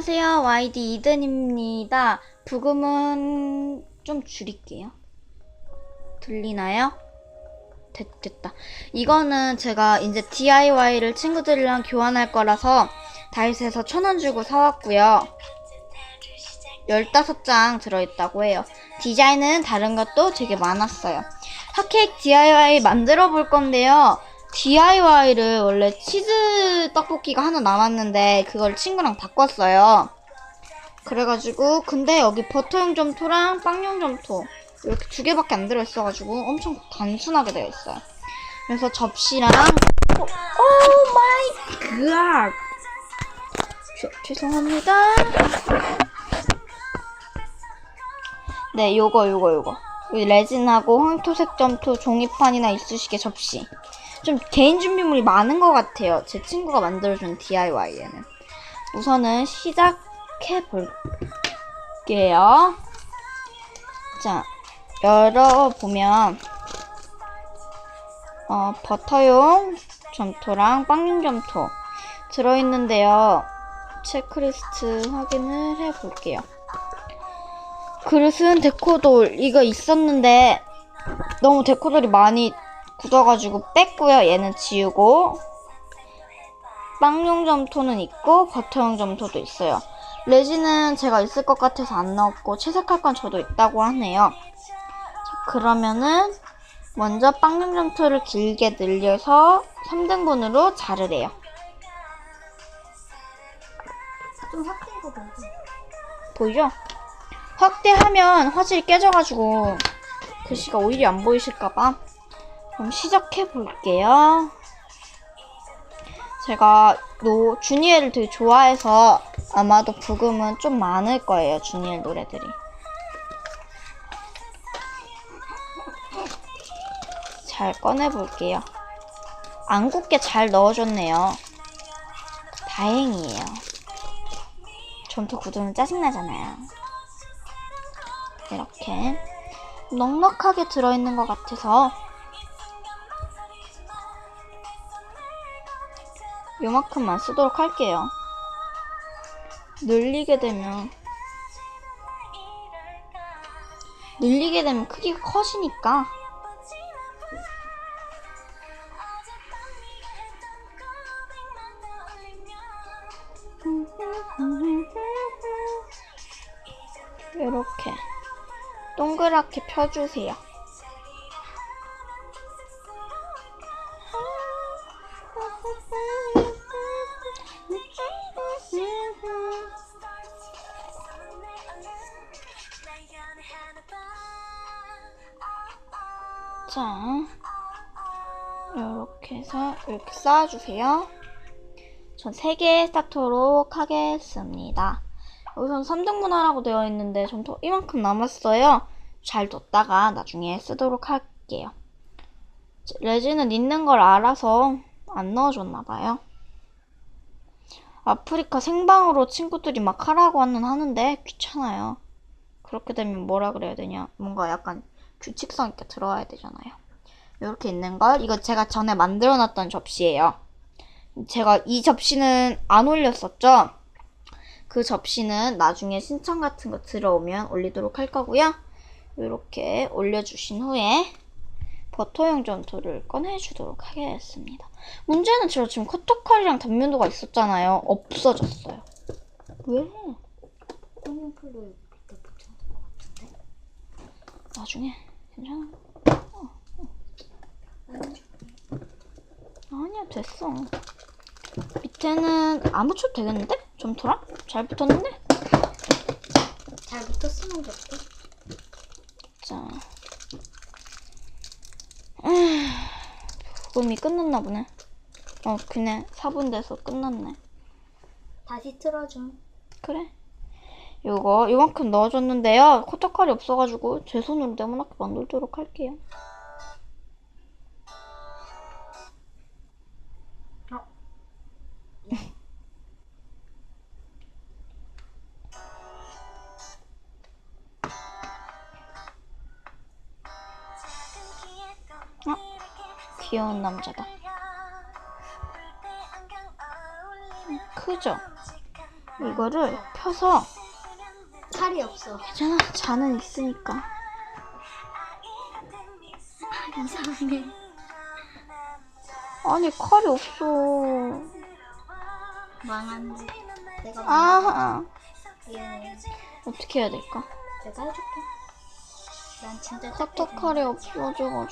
안녕하세요. YD 이든입니다. 부금은 좀 줄일게요. 들리나요? 됐, 됐다. 이거는 제가 이제 DIY를 친구들이랑 교환할 거라서 다이소에서 천 원 주고 사왔고요. 15장 들어있다고 해요. 디자인은 다른 것도 되게 많았어요. 핫케이크 DIY 만들어 볼 건데요. DIY를 원래 치즈 떡볶이가 하나 남았는데 그걸 친구랑 바꿨어요. 그래가지고 근데 여기 버터용 점토랑 빵용 점토 이렇게 두 개밖에 안 들어있어가지고 엄청 단순하게 되어 있어요. 그래서 접시랑 오, 오 마이 갓 죄- 죄송합니다. 네, 요거 요거 요거. 이 레진하고 황토색 점토 종이판이나 이쑤시개 접시. 좀 개인 준비물이 많은 것 같아요. 제 친구가 만들어준 DIY에는. 우선은 시작해 볼게요. 자, 열어보면, 어, 버터용 점토랑 빵용 점토 들어있는데요. 체크리스트 확인을 해볼게요. 그릇은 데코돌 이거 있었는데 너무 데코돌이 많이 굳어가지고 뺐고요. 얘는 지우고 빵용 점토는 있고 버터용 점토도 있어요. 레진은 제가 있을 것 같아서 안 넣었고 채색할 건 저도 있다고 하네요. 자, 그러면은 먼저 빵용 점토를 길게 늘려서 3등분으로 자르래요. 좀 확대해서 보여줘. 보이죠? 확대하면 화질이 깨져가지고 글씨가 오히려 안 보이실까봐 그럼 시작해 볼게요. 제가 노 주니엘을 되게 좋아해서 아마도 부금은 좀 많을 거예요. 주니엘 노래들이. 잘 꺼내 볼게요. 안 굳게 잘 넣어줬네요. 다행이에요. 점토 굳으면 짜증나잖아요. 이렇게 넉넉하게 들어있는 것 같아서 요만큼만 쓰도록 할게요. 늘리게 되면 늘리게 되면 크기가 커지니까 이렇게 동그랗게 펴주세요. 이렇게 해서 이렇게 쌓아주세요. 전 3개 쌓도록 하겠습니다. 여기선 3등분 하라고 되어 있는데 전더 이만큼 남았어요. 잘 뒀다가 나중에 쓰도록 할게요. 레진은 있는 걸 알아서 안 넣어줬나봐요. 아프리카 생방으로 친구들이 막 하라고 하는 하는데 귀찮아요. 그렇게 되면 뭐라 그래야 되냐. 뭔가 약간 규칙성 있게 들어와야 되잖아요. 이렇게 있는 걸 이거 제가 전에 만들어 놨던 접시예요. 제가 이 접시는 안 올렸었죠? 그 접시는 나중에 신청 같은 거 들어오면 올리도록 할 거고요. 이렇게 올려주신 후에 버터용 점토를 꺼내주도록 하겠습니다. 문제는 저 지금 커터칼이랑 단면도가 있었잖아요. 없어졌어요. 왜? 같은데. 나중에 괜찮아. 아니야 됐어. 밑에는 안 붙여도 되겠는데? 점토랑? 잘 붙었는데? 잘 붙었으면 좋대. 자. 부금이 끝났나 보네. 어, 그네 4분 돼서 끝났네. 다시 틀어줘. 그래. 요거 요만큼 넣어줬는데요. 코터칼이 없어가지고 제 손으로 네모나게 만들도록 할게요. 귀여운 남자다. 크죠? 이거를 펴서 칼이 없어. 괜찮아 잔은 있으니까 아, 이상해. 아니 칼이 없어 망한 지. 내가 아 미안해. 어떻게 해야 될까 내가 해줄게. 난 진짜 커터 칼이 없어져가지고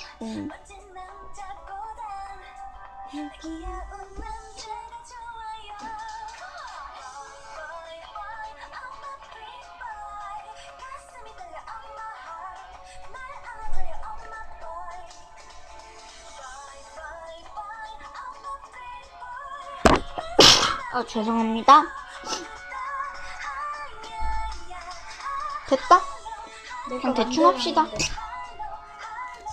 아 죄송합니다. 됐다? 그냥 대충 합시다.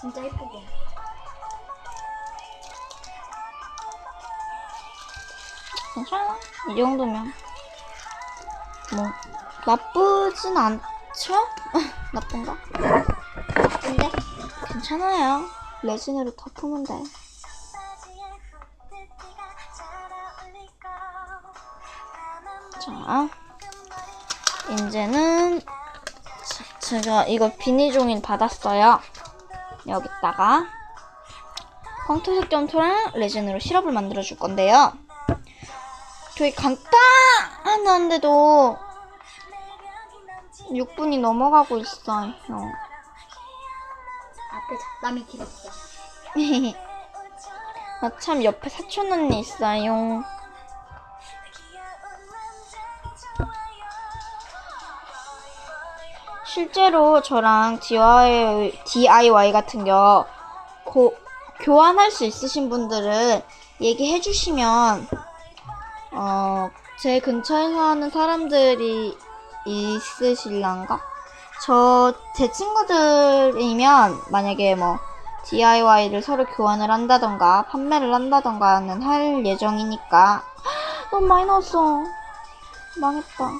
진짜 예쁘게. 괜찮아. 이 정도면. 뭐, 나쁘진 않죠? 나쁜가? 근데 괜찮아요. 레진으로 덮으면 돼. 자, 이제는 자, 제가 이거 비니 종이 받았어요. 여기다가 황토색 점토랑 레진으로 시럽을 만들어 줄 건데요. 되게 간단한데도 6분이 넘어가고 있어요. 앞에 잡담이 길었어. 아, 참 옆에 사촌 언니 있어요. 실제로 저랑 DIY, DIY 같은 거 고, 교환할 수 있으신 분들은 얘기해 주시면 어, 제 근처에서 하는 사람들이 있으실란가? 저, 제 친구들이면 만약에 뭐 DIY를 서로 교환을 한다던가 판매를 한다던가 는 할 예정이니까 너무 많이 나왔어. 망했다.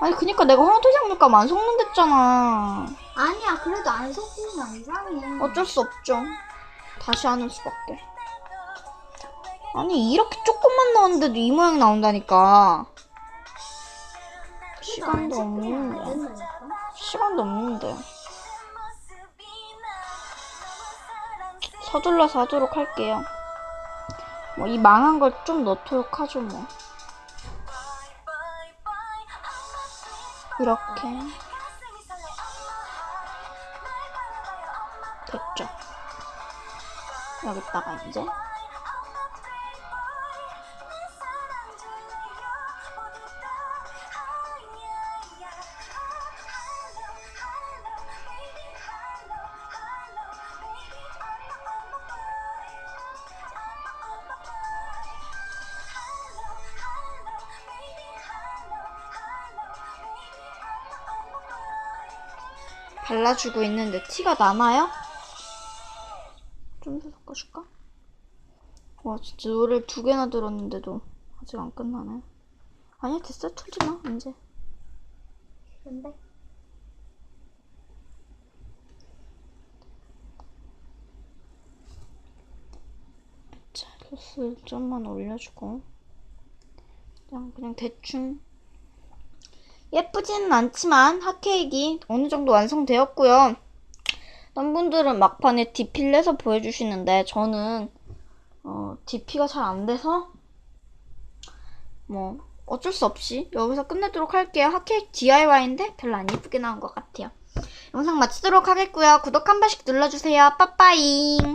아니 그니까 내가 황토장 물감 안 속는댔잖아. 아니야, 그래도 안 섞으면 이상해. 어쩔 수 없죠. 다시 하는 수밖에. 아니 이렇게 조금만 나왔는데도 이 모양이 나온다니까. 시간도 없는데. 시간도 없는데. 서둘러서 하도록 할게요. 뭐 이 망한 걸 좀 넣도록 하죠 뭐. 이렇게 됐죠. 여기다가 이제 발라주고 있는데 티가 나나요? 좀 더 섞어줄까? 와 진짜 노래를 두 개나 들었는데도 아직 안 끝나네. 아니야 됐어 틀지 마 이제. 근데 자 소스 좀만 올려주고 그냥 그냥 대충 예쁘지는 않지만 핫케이크 어느 정도 완성되었고요. 다른 분들은 막판에 DP를 내서 보여주시는데 저는 어, DP가 잘 안 돼서 뭐 어쩔 수 없이 여기서 끝내도록 할게요. 핫케이크 DIY인데 별로 안 예쁘게 나온 것 같아요. 영상 마치도록 하겠고요. 구독 한 번씩 눌러주세요. 빠빠잉